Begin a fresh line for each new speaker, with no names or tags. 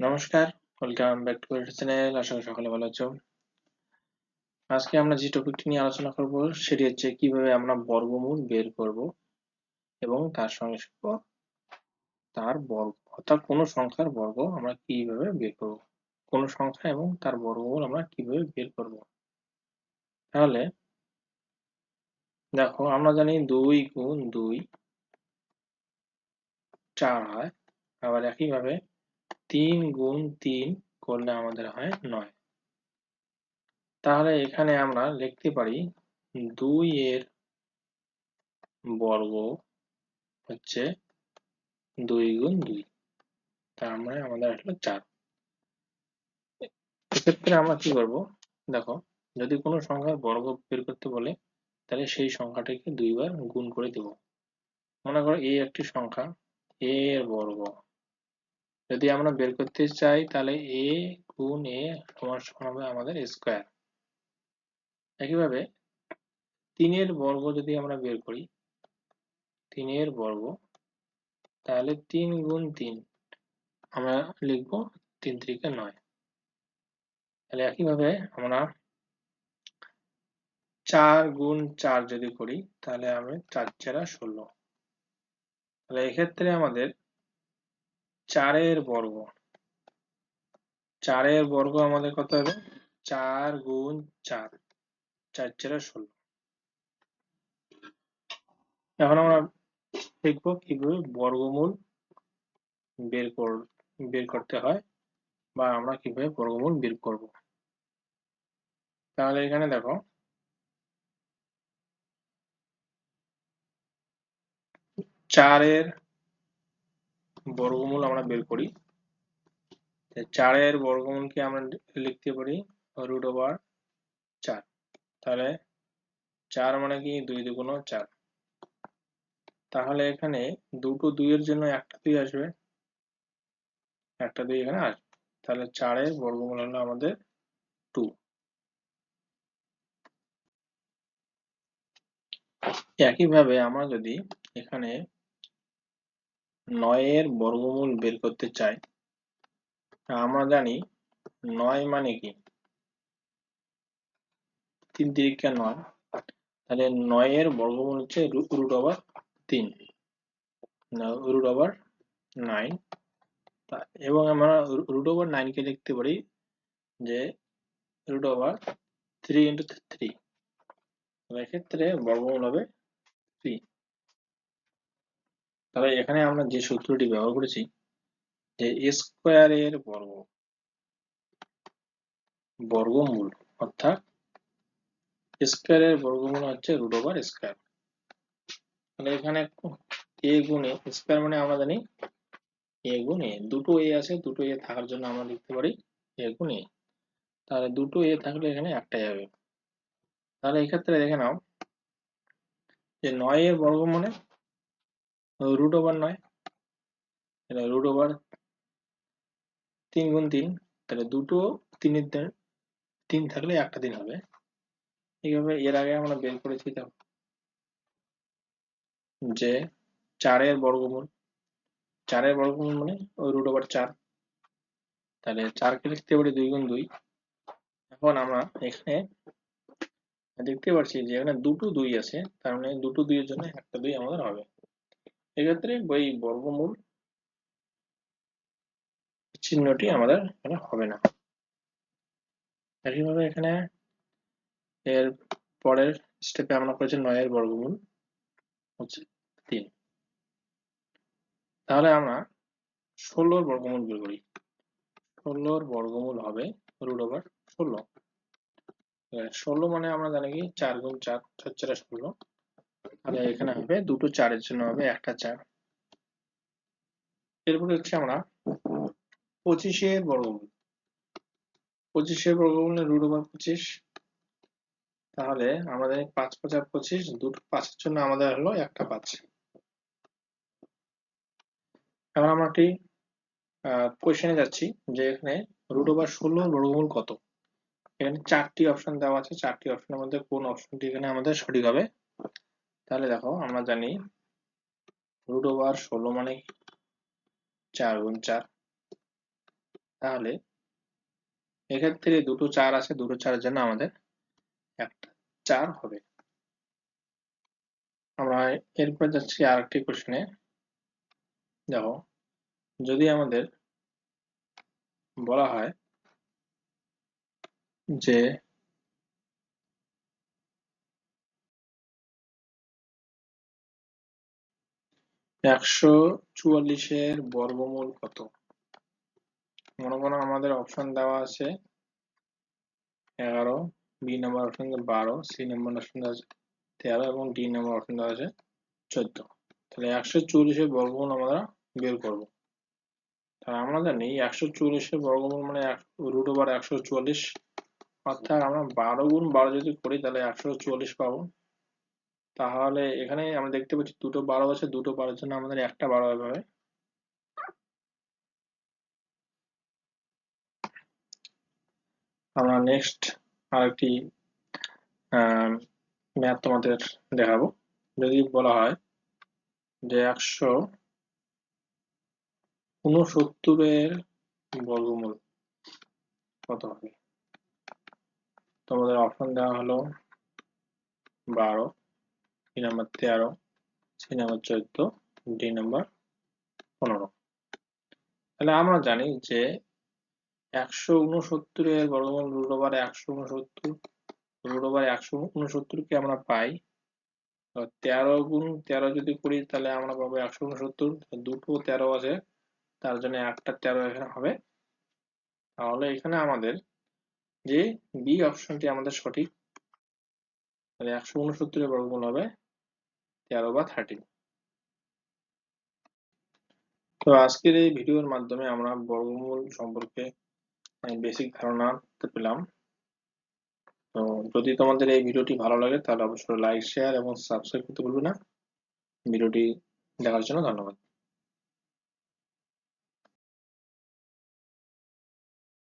নমস্কার welcome back to channel আশা করি সকলে ভালো আছো। আজকে আমরা যে টপিকটি নিয়ে আলোচনা করব, সেটি হচ্ছে কীভাবে আমরা বর্গমূল বের করব এবং তার সঙ্গে তার বর্গ, অর্থাৎ কোনো সংখ্যার বর্গ আমরা কীভাবে বের করব, কোনো সংখ্যা এবং তার বর্গমূল আমরা কীভাবে বের করব। তাহলে, দেখো, আমরা জানি দুই গুণ দুই, চার হয় আবার একইভাবে তিন গুণ তিন করলে আমাদের হয় নয়। তাহলে এখানে আমরা লিখতে পারি দুই এর বর্গ হচ্ছে দুই গুণ দুই। তার মানে আমাদের আসলে চার। এক্ষেত্রে আমরা কি করব? দেখো, যদি কোনো সংখ্যার বর্গ বের করতে বলে, তাহলে সেই সংখ্যাটিকে দুইবার গুণ করে দেব। মনে করো এই একটি সংখ্যা, এ এর বর্গ। যদি আমরা বের করতে চাই, তাহলে এ গুণ এ সমান সমান হবে আমাদের স্কোয়ার একইভাবে তিনের বর্গ যদি আমরা বের করি, তিনের বর্গ, তাহলে তিন গুণ তিন, আমরা লিখব তিন তিরিকে নয়। তাহলে একইভাবে আমরা চার গুণ চার যদি করি, তাহলে আমি চার চারা ষোলো। তাহলে এক্ষেত্রে আমাদের চারের বর্গ। চারের বর্গ আমাদের কত হবে? চার গুণ চার। চার চারা ষোলো। এখন আমরা দেখব কীভাবে বর্গমূল বের কর, বের করতে হয় বা আমরা কীভাবে বর্গমূল বের করব। তাহলে এখানে দেখো। চারের বর্গমূল আমরা বের করি। চারের বর্গমূলকে আমরা লিখতে পারি রুট ওভার চার। তাহলে চার মানে কি? দুই দুগুণ চার। তাহলে এখানে দুটো দুইয়ের জন্য একটা দুই আসবে। একটা দুই এখানে আসবে তাহলে চারের বর্গমূল হলো আমাদের টু একইভাবে আমরা যদি এখানে নয়ের বর্গমূল বের করতে চাই আমরা জানি নয় মানে কি? তিন তিরিকা নয়। তাহলে নয়ের বর্গমূল হচ্ছে রুট ওভার তিন। Root over nine. এবং আমরা রুট ওভার নাইনকে লিখতে পারি যে root over three into three. এক্ষেত্রে বর্গমূল হবে থ্রি। তাহলে এখানে আমরা যে সূত্রটি ব্যবহার করেছি, যে স্কোয়ার এর বর্গ, বর্গমূল, অর্থাৎ স্কোয়ারের বর্গমূল হচ্ছে রুট ওভার স্কোয়ার তাহলে এখানে এ গুণে স্কোয়ার মানে আমরা জানি এ গুণ এ দুটো এ আছে, দুটো এ থাকার জন্য আমরা লিখতে পারি এ গুণ এ তাহলে দুটো এ থাকলে এখানে একটাই হবে তাহলে এক্ষেত্রে দেখে নাও যে নয় এর বর্গ মানে রুট ওভার নয়। রুট ওভার তিন গুণ তিন, তাহলে দুটো তিনের তিন থাকলে একটা দিন হবে। এইভাবে এর আগে আমরা বের করেছি যে চারের বর্গমূল চারের বর্গমূল মানে ওই রুট ওভার চার। তাহলে চারকে লিখতে পারি দুই গুণ দুই। এখন আমরা এখানে দেখতে পাচ্ছি যে এখানে দুটো দুই আছে, তার মানে দুটো দুইয়ের জন্য একটা দুই আমাদের হবে। এক্ষেত্রে ওই বর্গমূল চিহ্নটি আমাদের এখানে হবে না। একইভাবে এখানে এর পরের স্টেপে আমরা করেছি নয়ের বর্গমূল, হচ্ছে তিন। তাহলে আমরা ষোলোর বর্গমূল বের করি। ষোলোর বর্গমূল হবে রুট ওভার ষোলো। ষোলো মানে আমরা জানি কি, চার গুণ চার চার ষোলো। তাহলে এখানে হবে দুটো চারের জন্য হবে, একটা চার। এরপরে হচ্ছে আমরা পঁচিশের বর্গমূল। পঁচিশের বর্গমূল রুট ওভার পঁচিশ। তাহলে আমাদের পাঁচ পাঁচ পঁচিশ, দুটো পাঁচের জন্য আমাদের হলো একটা পাঁচ। এখন আমরা একটি কোয়েশনে যাচ্ছি, যে এখানে রুট ওভার ষোলো বর্গমূল কত? এখানে চারটি অপশন দেওয়া আছে, চারটি অপশনের মধ্যে কোন অপশনটি এখানে আমাদের সঠিক হবে? তাহলে দেখো আমরা জানি রুট ওভার ষোলো মানে চার গুণ চার। তাহলে এক্ষেত্রে দুটো চার আছে, দুটো চারের জন্য আমাদের একটা চার হবে। আমরা এরপর যাচ্ছি আর একটি কোশ্চেনে দেখো, যদি আমাদের বলা হয় যে একশো চুয়াল্লিশের বর্গমূল কত? মনে করো আমাদের অপশন দেওয়া আছে এগারো বি নাম্বার অপশন বারো সি নাম্বার অপশন আছে তেরো এবং ডি নাম্বার অপশন দেওয়া আছে চোদ্দ। তাহলে একশো চুয়াল্লিশের বর্গমূল আমরা বের করব। তাহলে আমরা জানি একশো চুয়াল্লিশের বর্গমূল মানে রুট ওভার একশো চুয়াল্লিশ, অর্থাৎ আমরা বারো গুণ বারো যদি করি তাহলে একশো চুয়াল্লিশ পাবো। তাহলে এখানে আমরা দেখতে পাচ্ছি দুটো বারো আছে, দুটো বারোর জন্য আমাদের একটা বারো হবে আমরা নেক্সট আরেকটি ম্যাথ তোমাদের দেখাবো। যদি বলা হয় যে একশো উনসত্তরের বর্গমূল কত হবে? তোমাদের অপশন দেওয়া হলো বারো। নাম্বার তেরো সি নাম্বার চোদ্দ, ডি নাম্বার পনেরো। তাহলে আমরা জানি যে একশো উনসত্তরের বর্গমূল রুট ওভার একশো উনসত্তর রুট ওভার একশো উনসত্তরকে আমরা পাই তেরো গুণ তেরো যদি করি, তাহলে আমরা পাবো একশো উনসত্তর দুটো তেরো আছে, তার জন্য একটা তেরো এখানে হবে। তাহলে এখানে আমাদের যে বি অপশনটি আমাদের সঠিক তাহলে একশো উনসত্তরের বর্গমূল হবে তেরো বা থার্টিন তো আজকের এই ভিডিওর মাধ্যমে আমরা বর্গমূল সম্পর্কে বেসিক ধারণা পেলাম। তো যদি তোমাদের এই ভিডিওটি ভালো লাগে, তাহলে অবশ্যই লাইক শেয়ার এবং সাবস্ক্রাইব করতে ভুলবে না। ভিডিওটি দেখার জন্য ধন্যবাদ।